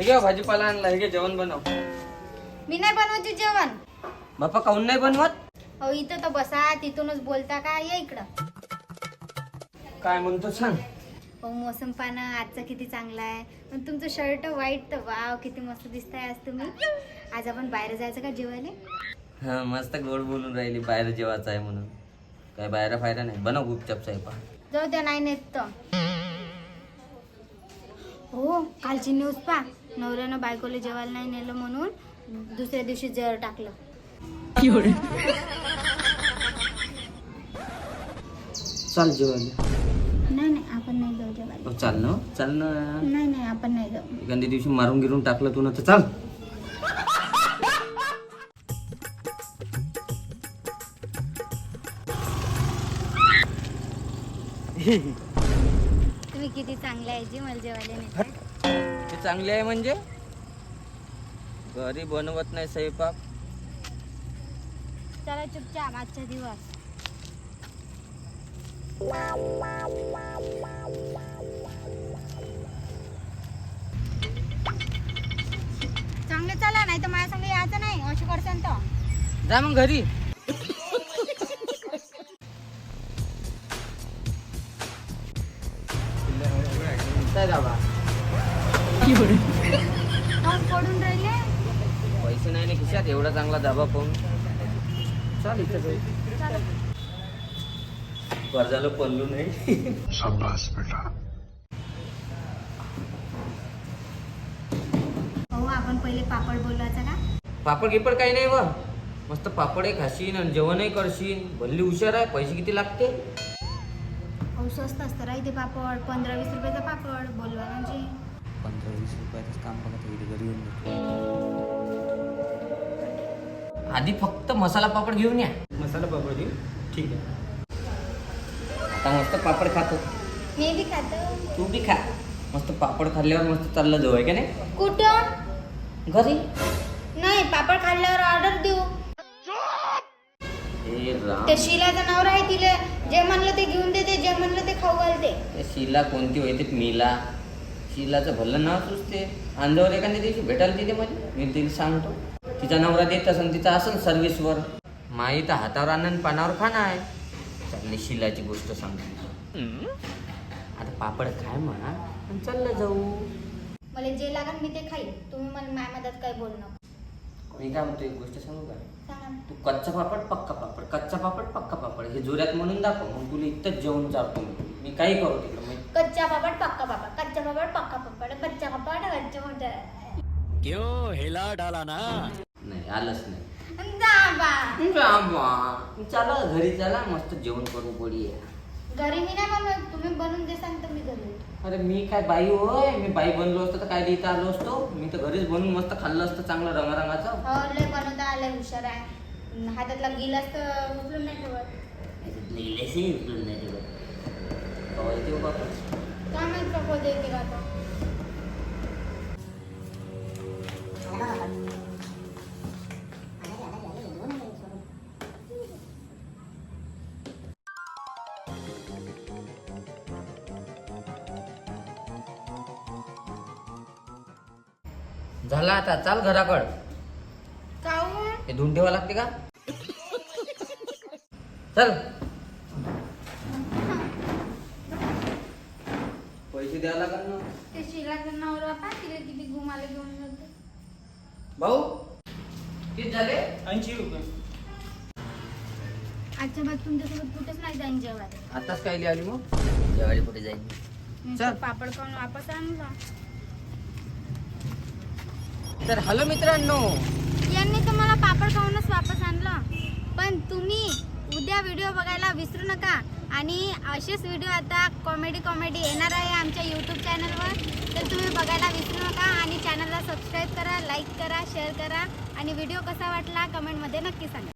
हे घे भाजीपाला आणला हे घे जेवण बनव. मी नाही बनवायचे जेवण. बाप्पा काऊन नाही बनवत? अहो इथं तर बसा तिथूनच बोलता का? या इकडं. काय म्हणतो सांग. हो मोसम पाना आजचा किती चांगला आहे. पण तुमचं शर्ट व्हाईट तर वाव किती मस्त दिसताय आज तुम्ही. आज आपण बाहेर जायचं का जेवायला? हा मस्त गोड बोलून राहिली बाहेर जेवायचं आहे म्हणून. काय बाहेर फायदा नाही. बनव गुपचाप स्वयंपाक. जाऊ द्या नाही नेत तर. हो कालची न्यूज पा नवऱ्यानं बायकोला जेवायला नाही नेलं म्हणून दुसऱ्या दिवशी जर टाकलं. चाल जेवायला. नाही नाही आपण नाही जाऊ जेवायला. हो, चाल ना चाल ना. नाही नाही आपण नाही जाऊ. एखाद्या दिवशी मारून गिरून टाकलं तू ना तर चाल. तुम्ही किती चांगले आहे जी मला जेवायला नाही. ते चांगले आहे म्हणजे? घरी बनवत नाही स्वयंपाक. चला चुपचाप आजचा दिवस. चांगले चला नाही तर माझ्या संग यायचं नाही. अशी करसान तर. जा मग घरी. काय कोण पडून राहिले? पैसे नाही ना खिशात एवढा चांगला दाबा पाहून चाल इथं जाऊ. चला. कर्जाला पडलो नाही. हो आपण पहिले पापड बोलवायचा का पापड गिपड काही नाही व. मस्त पापड एक खाशीन आणि जेवणही करशील भल्ली हुशार आहे. पैसे किती लागते? हो स्वस्त असतं रा इथे पापड. पंधरा वीस रुपयाचा पापड. बोलवा म्हणजे. वीस रुपयाचं काम बघत इथे घरी येऊन आधी फक्त मसाला पापड घेऊन या. मसाला पापड घेऊ ठीक आहे. आता मस्त पापड खातो. मी बी खातो. तू बी खा. मस्त पापड खाल्ल्यावर मस्त चाललं जाऊ आहे का नाही? कुठं? घरी. नाही पापड खाल्ल्यावर ऑर्डर देऊ. ते शिलाचा नवरा आहे तिला. जे म्हणलं ते घेऊन देते जे म्हणलं ते खाऊ घालते. ते शिला कोणती होते मीला. शिलाचं भलं नाव सुचते. अंधावर एखाद्या दिवशी भेटायला तिथे म्हणजे? मी तिला सांगतो. तिचा नवरा देत असन तिचा असन सर्व्हिसवर. माई तर हातावर आणून पानावर खाणं आहे. चालली शिलाची गोष्ट सांगतो. आता पापड खाय म्हणा आणि चाललं जाऊ. मला जे लागेल मी ते खाईल तुम्ही मला माझ्या मदत काय बोल नका. मी काय म्हणतो एक गोष्ट सांगू का? सांगा ना. तू कच्चा पापड पक्का पापड. कच्चा पापड पक्का पापड. हे जोऱ्यात म्हणून दाखव मग तुला इथंच जेवण चालतो मी. मी काही करू तिकडं. मी कच्चा पापड पक्का पापड कच्चा पापड पक्का पापड कच्चा पापड कच्चा पापड क्यों हिला डाला ना नाही आलंच नाही जा बा. बाबा. चला घरी चला मस्त जेवण करू पोळी आहे. घरी मी नाही बनवत तुम्ही बनवून दे सांगतो मी घरी अरे मी काय बाई होय मी बाई बनलो असतो तर काय इथं आलो असतो मी तर घरीच बनवून मस्त खाल्लं असतं चांगलं रंगारंगाचं हो लय बनवता आलंय हुशार आहे हातातला गिलास तर उचलून नाही ठेवत लिहिलेशी उचलून नाही ठेवत. काय माहीत का आता झाला आता चाल घराकड. काहून? हे धुवून ठेवा लागते का? चल. पैसे द्यावं लागेल ना. ते शिलाचा नवरा पा तिला किती घुमाले घेऊन जातो. भाऊ किती झाले? ऐंशी रुपये. आजच्या बाद तुमच्यासोबत कुठेच नाही जाईन जेवायला. आताच काय आली मग? जेवायला कुठे जाईल मी चल. तर पापड खाऊन वापस आणला तर हॅलो मित्रांनो. यांनी तर मला पापड खाऊनच वापस आणलं. पण तुम्ही उद्या व्हिडिओ बघायला विसरू नका. आणि असेच व्हिडिओ आता कॉमेडी कॉमेडी येणार आहे. चॅनलवर तर तुम्ही बघायला विसरू नका आणि चॅनलला सबस्क्राईब करा लाईक करा शेअर करा. आणि व्हिडिओ कसा वाटला कमेंटमध्ये नक्की सांगा.